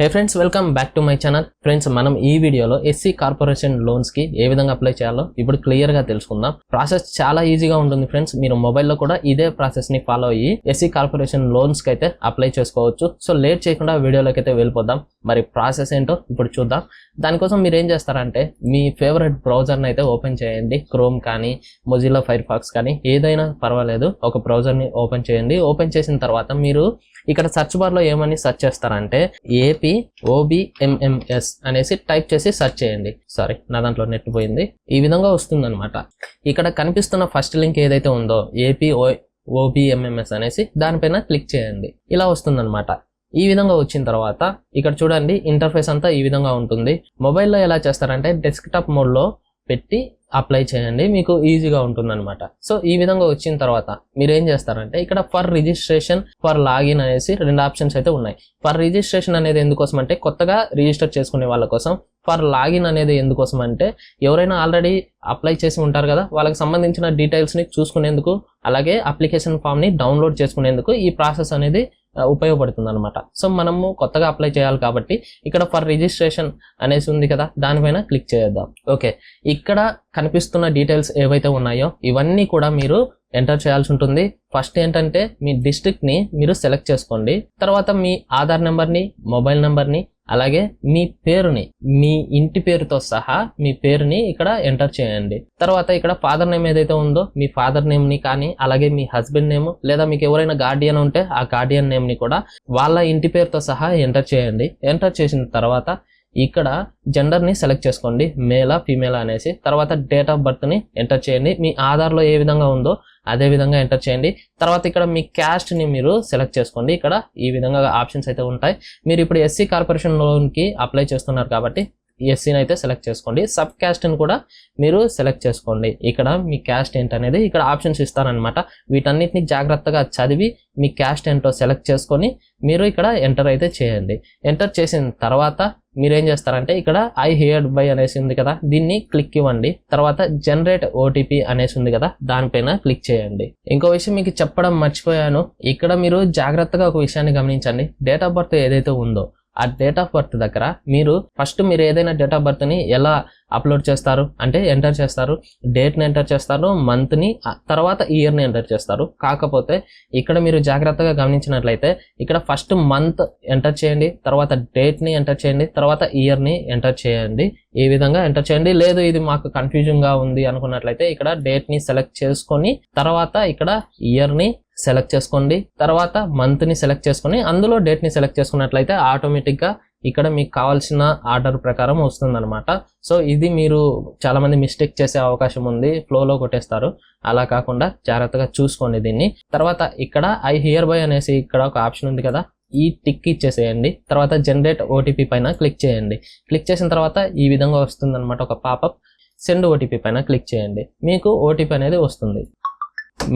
Hey friends welcome back to my channel friends మనం ఈ వీడియోలో ఎస్సీ కార్పొరేషన్ లోన్స్కి ఏ విధంగా అప్లై చేయాలో ఇప్పుడు క్లియర్గా తెలుసుకుందాం. ప్రాసెస్ చాలా ఈజీగా ఉంటుంది ఫ్రెండ్స్ మీరు మొబైల్లో కూడా ఇదే ప్రాసెస్ని ఫాలో అయ్యి ఎస్సీ కార్పొరేషన్ లోన్స్కి అయితే అప్లై చేసుకోవచ్చు. సో లేట్ చేయకుండా వీడియోలోకి అయితే వెళ్ళిపోదాం. మరి ప్రాసెస్ ఏంటో ఇప్పుడు చూద్దాం. దానికోసం మీరు ఏం చేస్తారంటే మీ ఫేవరెట్ బ్రౌజర్ని అయితే ఓపెన్ చేయండి. క్రోమ్ కానీ మొజిల్లా ఫైర్ ఫాక్స్ కానీ ఏదైనా పర్వాలేదు ఒక బ్రౌజర్ని ఓపెన్ చేయండి. ఓపెన్ చేసిన తర్వాత మీరు ఇక్కడ సెర్చ్ బార్లో ఏమని సెర్చ్ చేస్తారంటే ఏపీ ఓబిఎంఎంఎస్ అనేసి టైప్ చేసి సెర్చ్ చేయండి. సారీ నా దాంట్లో నెట్ పోయింది. ఈ విధంగా వస్తుందన్నమాట. ఇక్కడ కనిపిస్తున్న ఫస్ట్ లింక్ ఏదైతే ఉందో ఏపీ ఓ ఓబిఎంఎంఎస్ అనేసి దానిపైన క్లిక్ చేయండి. ఇలా వస్తుందన్నమాట. ఈ విధంగా వచ్చిన తర్వాత ఇక్కడ చూడండి ఇంటర్ఫేస్ అంతా ఈ విధంగా ఉంటుంది. మొబైల్లో ఎలా చేస్తారంటే డెస్క్టాప్ మోడ్లో పెట్టి అప్లై చేయండి. మీకు ఈజీగా ఉంటుందన్నమాట. సో ఈ విధంగా వచ్చిన తర్వాత మీరు ఏం చేస్తారంటే ఇక్కడ ఫర్ రిజిస్ట్రేషన్ ఫర్ లాగిన్ అనేసి రెండు ఆప్షన్స్ అయితే ఉన్నాయి. ఫర్ రిజిస్ట్రేషన్ అనేది ఎందుకోసం అంటే కొత్తగా రిజిస్టర్ చేసుకునే వాళ్ళ కోసం ఫర్ లాగిన్ అనేది ఎందుకోసం అంటే ఎవరైనా ఆల్రెడీ అప్లై చేసి ఉంటారు కదా వాళ్ళకి సంబంధించిన డీటెయిల్స్ని చూసుకునేందుకు అలాగే అప్లికేషన్ ఫామ్ని డౌన్లోడ్ చేసుకునేందుకు ఈ ప్రాసెస్ అనేది ఉపయోగపడుతుంది అనమాట సో మనము కొత్తగా అప్లై చేయాలి కాబట్టి ఇక్కడ ఫర్ రిజిస్ట్రేషన్ అనేసి ఉంది కదా దానిపైన క్లిక్ చేద్దాం. ఓకే. ఇక్కడ కనిపిస్తున్న డీటెయిల్స్ ఏవైతే ఉన్నాయో ఇవన్నీ కూడా మీరు ఎంటర్ చేయాల్సి ఉంటుంది. ఫస్ట్ ఏంటంటే మీ డిస్ట్రిక్ట్ని మీరు సెలెక్ట్ చేసుకోండి. తర్వాత మీ ఆధార్ నెంబర్ని మొబైల్ నెంబర్ని అలాగే మీ పేరుని మీ ఇంటి పేరుతో సహా మీ పేరుని ఇక్కడ ఎంటర్ చేయండి. తర్వాత ఇక్కడ ఫాదర్ నేమ్ ఏదైతే ఉందో మీ ఫాదర్ నేమ్ని కానీ అలాగే మీ హస్బెండ్ నేమ్ లేదా మీకు ఎవరైనా గార్డియన్ ఉంటే ఆ గార్డియన్ నేమ్ని కూడా వాళ్ళ ఇంటి పేరుతో సహా ఎంటర్ చేయండి. ఎంటర్ చేసిన తర్వాత ఇక్కడ జెండర్ని సెలెక్ట్ చేసుకోండి మేలా ఫీమేలా అనేసి. తర్వాత డేట్ ఆఫ్ బర్త్ని ఎంటర్ చేయండి. మీ ఆధార్లో ఏ విధంగా ఉందో అదే విధంగా ఎంటర్ చేయండి. తర్వాత ఇక్కడ మీ క్యాస్ట్ని మీరు సెలెక్ట్ చేసుకోండి. ఇక్కడ ఈ విధంగా ఆప్షన్స్ అయితే ఉంటాయి. మీరు ఇప్పుడు ఎస్సీ కార్పొరేషన్ లోన్కి అప్లై చేస్తున్నారు కాబట్టి ఎస్సీని అయితే సెలెక్ట్ చేసుకోండి. సబ్ క్యాస్ట్ని కూడా మీరు సెలెక్ట్ చేసుకోండి. ఇక్కడ మీ క్యాస్ట్ ఏంటనేది ఇక్కడ ఆప్షన్స్ ఇస్తారనమాట వీటన్నిటిని జాగ్రత్తగా చదివి మీ క్యాస్ట్ ఏంటో సెలెక్ట్ చేసుకొని మీరు ఇక్కడ ఎంటర్ అయితే చేయండి. ఎంటర్ చేసిన తర్వాత మీరు ఏం చేస్తారంటే ఇక్కడ ఐ హియర్డ్ బై అనేసి ఉంది కదా దీన్ని క్లిక్ ఇవ్వండి. తర్వాత జనరేట్ ఓటీపీ అనేసి ఉంది కదా దానిపైన క్లిక్ చేయండి. ఇంకో విషయం మీకు చెప్పడం మర్చిపోయాను. ఇక్కడ మీరు జాగ్రత్తగా ఒక విషయాన్ని గమనించండి. డేట్ ఆఫ్ బర్త్ ఏదైతే ఉందో ఆ డేట్ ఆఫ్ బర్త్ దగ్గర మీరు ఫస్ట్ మీరు ఏదైనా డేట్ ఆఫ్ బర్త్ని ఎలా అప్లోడ్ చేస్తారు? అంటే ఎంటర్ చేస్తారు డేట్ని ఎంటర్ చేస్తారు మంత్ని తర్వాత ఇయర్ని ఎంటర్ చేస్తారు. కాకపోతే ఇక్కడ మీరు జాగ్రత్తగా గమనించినట్లయితే ఇక్కడ ఫస్ట్ మంత్ ఎంటర్ చేయండి తర్వాత డేట్ని ఎంటర్ చేయండి తర్వాత ఇయర్ని ఎంటర్ చేయండి. ఈ విధంగా ఎంటర్ చేయండి. లేదు ఇది మాకు కన్ఫ్యూజన్గా ఉంది అనుకున్నట్లయితే ఇక్కడ డేట్ని సెలెక్ట్ చేసుకొని తర్వాత ఇక్కడ ఇయర్ని సెలెక్ట్ చేసుకోండి. తర్వాత మంత్ని సెలెక్ట్ చేసుకొని అందులో డేట్ని సెలెక్ట్ చేసుకున్నట్లయితే ఆటోమేటిక్గా ఇక్కడ మీకు కావాల్సిన ఆర్డర్ ప్రకారం వస్తుందన్నమాట. సో ఇది మీరు చాలామంది మిస్టేక్ చేసే అవకాశం ఉంది. ఫ్లోలో కొట్టేస్తారు. అలా కాకుండా జాగ్రత్తగా చూసుకోండి దీన్ని. తర్వాత ఇక్కడ ఐ హియర్ బై అనేసి ఇక్కడ ఒక ఆప్షన్ ఉంది కదా. ఈ టిక్ ఇచ్చేసేయండి. తర్వాత జనరేట్ ఓటీపీ పైన క్లిక్ చేయండి. క్లిక్ చేసిన తర్వాత ఈ విధంగా వస్తుందన్నమాట. ఒక పాపప్ సెండ్ ఓటీపీ పైన క్లిక్ చేయండి. మీకు ఓటీపీ అనేది వస్తుంది.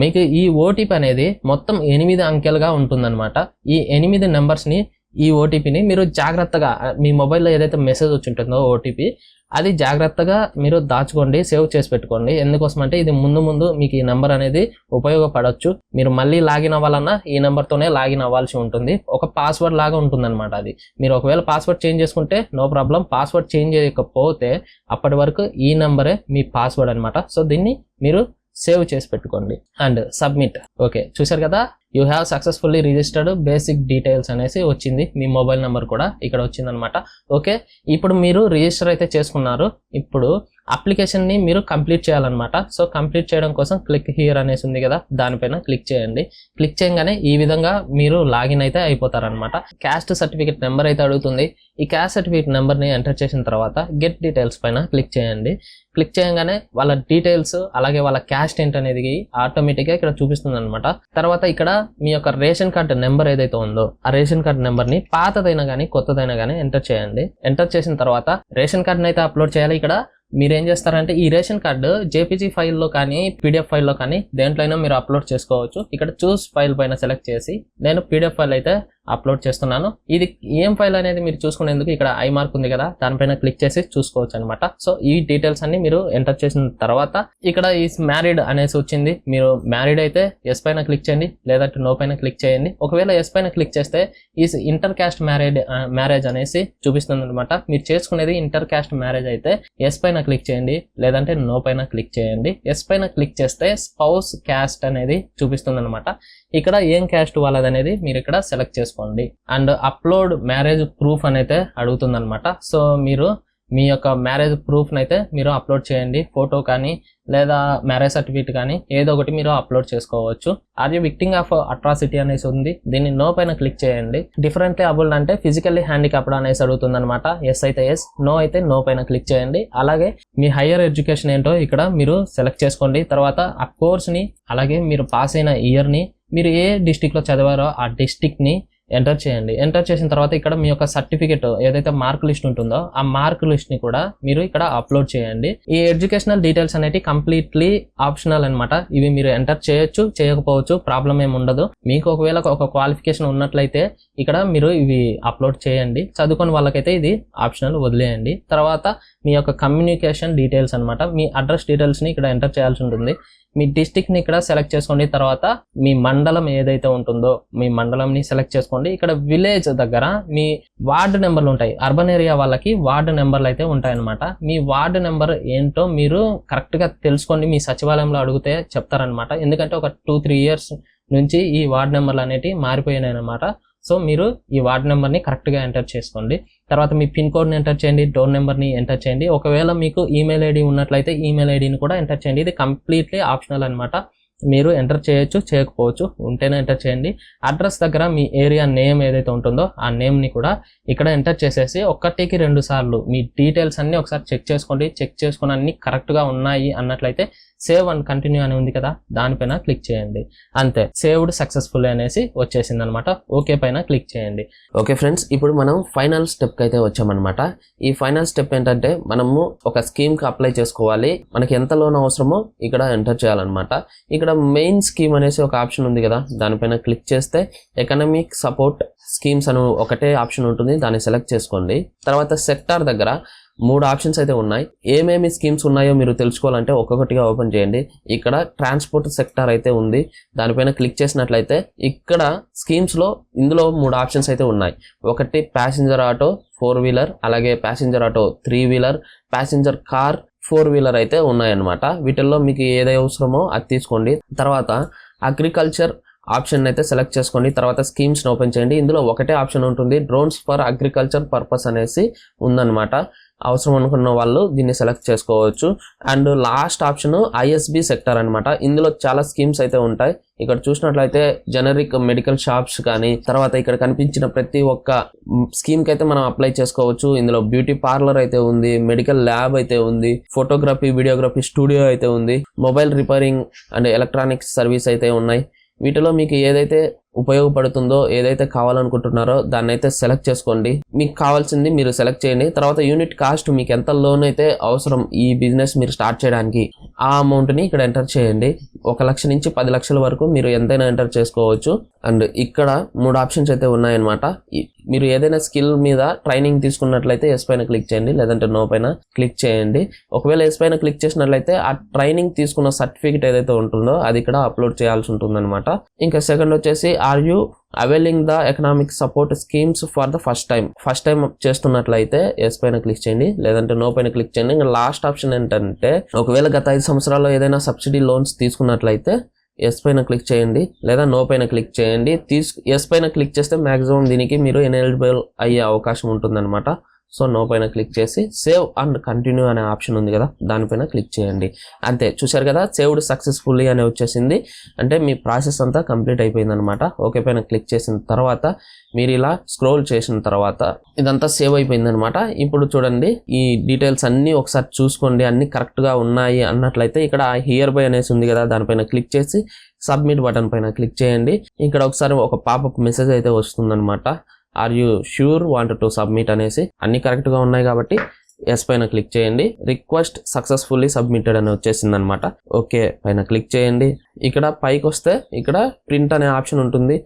మీకు ఈ ఓటీపీ అనేది మొత్తం ఎనిమిది అంకెలుగా ఉంటుందన్నమాట. ఈ ఎనిమిది నెంబర్స్ని ఈ ఓటీపీని మీరు జాగ్రత్తగా మీ మొబైల్లో ఏదైతే మెసేజ్ వచ్చి ఉంటుందో ఓటీపీ అది జాగ్రత్తగా మీరు దాచుకోండి సేవ్ చేసి పెట్టుకోండి. ఎందుకోసం అంటే ఇది ముందు ముందు మీకు ఈ నెంబర్ అనేది ఉపయోగపడవచ్చు మీరు మళ్ళీ లాగిన్ అవ్వాలన్నా ఈ నెంబర్తోనే లాగిన్ అవ్వాల్సి ఉంటుంది. ఒక పాస్వర్డ్ లాగా ఉంటుందన్నమాట అది. మీరు ఒకవేళ పాస్వర్డ్ చేంజ్ చేసుకుంటే నో ప్రాబ్లం పాస్వర్డ్ చేంజ్ చేయకపోతే అప్పటి వరకు ఈ నెంబరే మీ పాస్వర్డ్ అనమాట సో దీన్ని మీరు సేవ్ చేసి పెట్టుకోండి. And submit. ఓకే చూసారు కదా? You have successfully registered basic details అనేసి వచ్చింది. మీ మొబైల్ నెంబర్ కూడా ఇక్కడ వచ్చిందనమాట ఓకే ఇప్పుడు మీరు రిజిస్టర్ అయితే చేసుకున్నారు. ఇప్పుడు అప్లికేషన్ని మీరు కంప్లీట్ చేయాలన్నమాట. సో కంప్లీట్ చేయడం కోసం క్లిక్ హియర్ అనేసి ఉంది కదా? దానిపైన క్లిక్ చేయండి. క్లిక్ చేయగానే ఈ విధంగా మీరు లాగిన్ అయితే అయిపోతారనమాట క్యాస్ట్ సర్టిఫికేట్ నెంబర్ అయితే అడుగుతుంది. ఈ క్యాస్ట్ సర్టిఫికేట్ నెంబర్ని ఎంటర్ చేసిన తర్వాత గెట్ డీటెయిల్స్ పైన క్లిక్ చేయండి. క్లిక్ చేయగానే వాళ్ళ డీటెయిల్స్ అలాగే వాళ్ళ క్యాస్ట్ ఏంటనేది ఆటోమేటిక్గా ఇక్కడ చూపిస్తుంది అనమాట తర్వాత ఇక్కడ మీ యొక్క రేషన్ కార్డు నెంబర్ ఏదైతే ఉందో ఆ రేషన్ కార్డు నెంబర్ని పాతదైనా కానీ కొత్తదైనా కానీ ఎంటర్ చేయండి. ఎంటర్ చేసిన తర్వాత రేషన్ కార్డుని అయితే అప్లోడ్ చేయాలి. ఇక్కడ మీరు ఏం చేస్తారంటే ఈ రేషన్ కార్డు జేపీజీ ఫైల్లో కానీ పీడిఎఫ్ ఫైల్లో కానీ దేంట్లో అయినా మీరు అప్లోడ్ చేసుకోవచ్చు. ఇక్కడ చూస్ ఫైల్ పైన సెలెక్ట్ చేసి నేను పీడిఎఫ్ ఫైల్ అయితే అప్లోడ్ చేస్తున్నాను. ఇది ఏం ఫైల్ అనేది మీరు చూసుకునేందుకు ఇక్కడ ఐ మార్క్ ఉంది కదా దానిపైన క్లిక్ చేసి చూసుకోవచ్చు అనమాట సో ఈ డీటెయిల్స్ అన్ని మీరు ఎంటర్ చేసిన తర్వాత ఇక్కడ ఈ మ్యారీడ్ అనేసి వచ్చింది. మీరు మ్యారీడ్ అయితే ఎస్ పైన క్లిక్ చేయండి లేదంటే నో పైన క్లిక్ చేయండి. ఒకవేళ ఎస్ పైన క్లిక్ చేస్తే ఈ ఇంటర్ క్యాస్ట్ మ్యారేడ్ మ్యారేజ్ అనేసి చూపిస్తుంది అనమాట మీరు చేసుకునేది ఇంటర్ క్యాస్ట్ మ్యారేజ్ అయితే ఎస్ పైన క్లిక్ చేయండి లేదంటే నో పైన క్లిక్ చేయండి. ఎస్ పైన క్లిక్ చేస్తే స్పౌస్ క్యాస్ట్ అనేది చూపిస్తుంది అనమాట ఇక్కడ ఏం క్యాస్ట్ వాళ్ళది అనేది మీరు ఇక్కడ సెలెక్ట్ చేసుకోండి అండ్ అప్లోడ్ మ్యారేజ్ ప్రూఫ్ అని అడుగుతుంది అనమాట సో మీరు మీ యొక్క మ్యారేజ్ ప్రూఫ్ని అయితే మీరు అప్లోడ్ చేయండి. ఫోటో కానీ లేదా మ్యారేజ్ సర్టిఫికేట్ కానీ ఏదో ఒకటి మీరు అప్లోడ్ చేసుకోవచ్చు. Are you victim of atrocity అనేసి ఉంది. దీన్ని నో పైన క్లిక్ చేయండి. డిఫరెంట్లీ అబుల్డ్ అంటే ఫిజికల్లీ హ్యాండిక్యాప్డ్ అనేసి అడుగుతుంది అనమాట ఎస్ అయితే ఎస్ నో అయితే నో పైన క్లిక్ చేయండి. అలాగే మీ హయ్యర్ ఎడ్యుకేషన్ ఏంటో ఇక్కడ మీరు సెలెక్ట్ చేసుకోండి. తర్వాత ఆ కోర్స్ని అలాగే మీరు పాస్ అయిన ఇయర్ని మీరు ఏ డిస్టిక్లో చదివారో ఆ డిస్టిక్ని ఎంటర్ చేయండి. ఎంటర్ చేసిన తర్వాత ఇక్కడ మీ యొక్క సర్టిఫికేట్ ఏదైతే మార్క్ లిస్ట్ ఉంటుందో ఆ మార్క్ లిస్ట్ని కూడా మీరు ఇక్కడ అప్లోడ్ చేయండి. ఈ ఎడ్యుకేషనల్ డీటెయిల్స్ అనేవి కంప్లీట్లీ ఆప్షనల్ అన్నమాట. ఇవి మీరు ఎంటర్ చేయొచ్చు చేయకపోవచ్చు ప్రాబ్లం ఏమి ఉండదు. మీకు ఒకవేళ ఒక క్వాలిఫికేషన్ ఉన్నట్లయితే ఇక్కడ మీరు ఇవి అప్లోడ్ చేయండి. చదువుకుని వాళ్ళకైతే ఇది ఆప్షనల్ వదిలేయండి. తర్వాత మీ యొక్క కమ్యూనికేషన్ డీటెయిల్స్ అన్నమాట. మీ అడ్రస్ డీటెయిల్స్ని ఇక్కడ ఎంటర్ చేయాల్సి ఉంటుంది. మీ డిస్టిక్ని ఇక్కడ సెలెక్ట్ చేసుకోండి. తర్వాత మీ మండలం ఏదైతే ఉంటుందో మీ మండలంని సెలెక్ట్ చేసుకోండి. ఇక్కడ విలేజ్ దగ్గర మీ వార్డు నెంబర్లు ఉంటాయి. అర్బన్ ఏరియా వాళ్ళకి వార్డు నెంబర్లు అయితే ఉంటాయన్నమాట. మీ వార్డు నెంబర్ ఏంటో మీరు కరెక్ట్గా తెలుసుకోండి మీ సచివాలయంలో అడిగితే చెప్తారనమాట ఎందుకంటే ఒక టూ త్రీ ఇయర్స్ నుంచి ఈ వార్డు నెంబర్లు అనేటివి మారిపోయినాయి అనమాట సో మీరు ఈ వార్డ్ నెంబర్ని కరెక్ట్గా ఎంటర్ చేసుకోండి. తర్వాత మీ పిన్ కోడ్ని ఎంటర్ చేయండి డోర్ నెంబర్ని ఎంటర్ చేయండి. ఒకవేళ మీకు ఈమెయిల్ ఐడి ఉన్నట్లయితే ఈమెయిల్ ఐడిని కూడా ఎంటర్ చేయండి. ఇది కంప్లీట్లీ ఆప్షనల్ అనమాట మీరు ఎంటర్ చేయొచ్చు చేయకపోవచ్చు ఉంటేనే ఎంటర్ చేయండి. అడ్రస్ దగ్గర మీ ఏరియా నేమ్ ఏదైతే ఉంటుందో ఆ నేమ్ని కూడా ఇక్కడ ఎంటర్ చేసేసి ఒక్కటికి రెండు సార్లు మీ డీటెయిల్స్ అన్నీ ఒకసారి చెక్ చేసుకోండి. చెక్ చేసుకుని అన్నీ కరెక్ట్గా ఉన్నాయి అన్నట్లయితే సేవ్ అండ్ కంటిన్యూ అని ఉంది కదా దానిపైన క్లిక్ చేయండి. అంతే సేవ్డ్ సక్సెస్ఫుల్ అనేసి వచ్చేసింది అనమాట ఓకే పైన క్లిక్ చేయండి. ఓకే ఫ్రెండ్స్ ఇప్పుడు మనం ఫైనల్ స్టెప్ అయితే వచ్చామన్నమాట ఈ ఫైనల్ స్టెప్ ఏంటంటే మనము ఒక స్కీమ్కి అప్లై చేసుకోవాలి. మనకి ఎంత లోన్ అవసరమో ఇక్కడ ఎంటర్ చేయాలన్నమాట. ఇక్కడ మెయిన్ స్కీమ్ అనేసి ఒక ఆప్షన్ ఉంది కదా దానిపైన క్లిక్ చేస్తే ఎకనామిక్ సపోర్ట్ స్కీమ్స్ అని ఒకటే ఆప్షన్ ఉంటుంది దాన్ని సెలెక్ట్ చేసుకోండి. తర్వాత సెక్టార్ దగ్గర మూడు ఆప్షన్స్ అయితే ఉన్నాయి. ఏమేమి స్కీమ్స్ ఉన్నాయో మీరు తెలుసుకోవాలంటే ఒక్కొక్కటిగా ఓపెన్ చేయండి. ఇక్కడ ట్రాన్స్పోర్ట్ సెక్టార్ అయితే ఉంది. దానిపైన క్లిక్ చేసినట్లయితే ఇక్కడ స్కీమ్స్లో ఇందులో మూడు ఆప్షన్స్ అయితే ఉన్నాయి. ఒకటి ప్యాసింజర్ ఆటో ఫోర్ వీలర్ అలాగే passenger auto three wheeler passenger car four wheeler అయితే ఉన్నాయన్నమాట. వీటిల్లో మీకు ఏదై అవసరమో అది తీసుకోండి. తర్వాత అగ్రికల్చర్ ఆప్షన్ అయితే సెలెక్ట్ చేసుకోండి. తర్వాత స్కీమ్స్ని ఓపెన్ చేయండి. ఇందులో ఒకటే ఆప్షన్ ఉంటుంది. డ్రోన్స్ ఫర్ అగ్రికల్చర్ పర్పస్ అనేసి ఉందన్నమాట. అవసరం అనుకున్న వాళ్ళు దీన్ని సెలెక్ట్ చేసుకోవచ్చు. And last option ISB sector అన్నమాట. ఇందులో చాలా స్కీమ్స్ అయితే ఉంటాయి. ఇక్కడ చూసినట్లయితే జనరిక్ మెడికల్ షాప్స్ కానీ తర్వాత ఇక్కడ కనిపించిన ప్రతి ఒక్క స్కీమ్కి అయితే మనం అప్లై చేసుకోవచ్చు. ఇందులో బ్యూటీ పార్లర్ అయితే ఉంది మెడికల్ ల్యాబ్ అయితే ఉంది ఫోటోగ్రఫీ వీడియోగ్రఫీ స్టూడియో అయితే ఉంది mobile repairing and electronics service అయితే ఉన్నాయి. వీటిలో మీకు ఏదైతే ఉపయోగపడుతుందో ఏదైతే కావాలనుకుంటున్నారో దాన్ని అయితే సెలెక్ట్ చేసుకోండి. మీకు కావాల్సింది మీరు సెలెక్ట్ చేయండి. తర్వాత యూనిట్ కాస్ట్ మీకు ఎంత లోన్ అయితే అవసరం ఈ బిజినెస్ మీరు స్టార్ట్ చేయడానికి ఆ అమౌంట్ని ఇక్కడ ఎంటర్ చేయండి. ఒక లక్ష నుంచి పది లక్షల వరకు మీరు ఎంతైనా ఎంటర్ చేసుకోవచ్చు. అండ్ ఇక్కడ మూడు ఆప్షన్స్ అయితే ఉన్నాయన్నమాట. ఈ- మీరు ఏదైనా స్కిల్ మీద ట్రైనింగ్ తీసుకున్నట్లయితే ఎస్ పైన క్లిక్ చేయండి లేదంటే నో పైన క్లిక్ చేయండి. ఒకవేళ ఎస్ పైన క్లిక్ చేసినట్లయితే ఆ ట్రైనింగ్ తీసుకున్న సర్టిఫికేట్ ఏదైతే ఉంటుందో అది ఇక్కడ అప్లోడ్ చేయాల్సి ఉంటుందన్నమాట. ఇంకా సెకండ్ వచ్చేసి are you availing the economic support schemes for the first time first time చేస్తున్నట్లయితే ఎస్ పైన క్లిక్ చేయండి లేదంటే నో పైన క్లిక్ చేయండి. ఇంకా లాస్ట్ ఆప్షన్ ఏంటంటే ఒకవేళ గత ఐదు సంవత్సరాల్లో ఏదైనా సబ్సిడీ లోన్స్ తీసుకున్నట్లయితే ఎస్ పైన క్లిక్ చేయండి లేదా నో పైన క్లిక్ చేయండి. తీసు ఎస్ పైన క్లిక్ చేస్తే మ్యాక్సిమం దీనికి మీరు ఎలిజిబుల్ అయ్యే అవకాశం ఉంటుందన్నమాట. సో నో పైన క్లిక్ చేసి సేవ్ అండ్ కంటిన్యూ అనే ఆప్షన్ ఉంది కదా దానిపైన క్లిక్ చేయండి. అంతే చూశారు కదా సేవ్డ్ సక్సెస్ఫుల్లీ అని వచ్చేసింది. అంటే మీ ప్రాసెస్ అంతా కంప్లీట్ అయిపోయింది అనమాట ఓకే పైన క్లిక్ చేసిన తర్వాత మీరు ఇలా స్క్రోల్ చేసిన తర్వాత ఇదంతా సేవ్ అయిపోయింది అనమాట ఇప్పుడు చూడండి ఈ డీటెయిల్స్ అన్నీ ఒకసారి చూసుకోండి అన్ని కరెక్ట్గా ఉన్నాయి అన్నట్లయితే ఇక్కడ హియర్ బై అనేసి ఉంది కదా దానిపైన క్లిక్ చేసి సబ్మిట్ బటన్ పైన క్లిక్ చేయండి. ఇక్కడ ఒకసారి ఒక పాపప్ మెసేజ్ అయితే వస్తుందన్నమాట are you sure want to submit అనేసి అన్ని కరెక్ట్గా ఉన్నాయి కాబట్టి ఎస్ పైన క్లిక్ చేయండి. రిక్వెస్ట్ సక్సెస్ఫుల్లీ సబ్మిటెడ్ అని వచ్చేసింది అనమాట ఓకే పైన క్లిక్ చేయండి. ఇక్కడ పైకి వస్తే ఇక్కడ ప్రింట్ అనే ఆప్షన్ ఉంటుంది.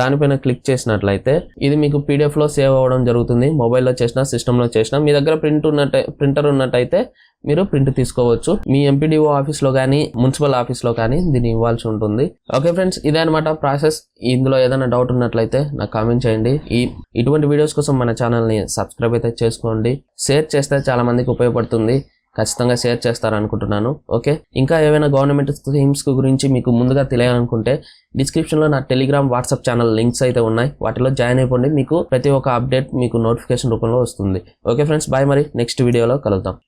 దానిపైన క్లిక్ చేసినట్లయితే ఇది మీకు పీడిఎఫ్లో సేవ్ అవ్వడం జరుగుతుంది. మొబైల్లో చేసినా సిస్టంలో చేసినా మీ దగ్గర ప్రింట్ ఉన్నట్టు ప్రింటర్ ఉన్నట్టయితే మీరు ప్రింట్ తీసుకోవచ్చు. మీ ఎంపీడీఓ ఆఫీస్లో కానీ మున్సిపల్ ఆఫీస్లో కానీ దీన్ని ఇవ్వాల్సి ఉంటుంది. ఓకే ఫ్రెండ్స్ ఇదే అనమాట ప్రాసెస్ ఇందులో ఏదైనా డౌట్ ఉన్నట్లయితే నాకు కామెంట్ చేయండి. ఈ ఇటువంటి వీడియోస్ కోసం మన ఛానల్ని సబ్స్క్రైబ్ అయితే చేసుకోండి. షేర్ చేస్తే చాలా మందికి ఉపయోగపడుతుంది. ఖచ్చితంగా షేర్ చేస్తారనుకుంటున్నాను. ఓకే ఇంకా ఏవైనా గవర్నమెంట్ స్కీమ్స్ గురించి మీకు ముందుగా తెలియాలనుకుంటే డిస్క్రిప్షన్లో నా టెలిగ్రామ్ వాట్సాప్ ఛానల్ లింక్స్ అయితే ఉన్నాయి. వాటిలో జాయిన్ అయిపోండి. మీకు ప్రతి ఒక్క అప్డేట్ మీకు నోటిఫికేషన్ రూపంలో వస్తుంది. ఓకే ఫ్రెండ్స్ బాయ్ మరి. నెక్స్ట్ వీడియోలో కలుద్దాం.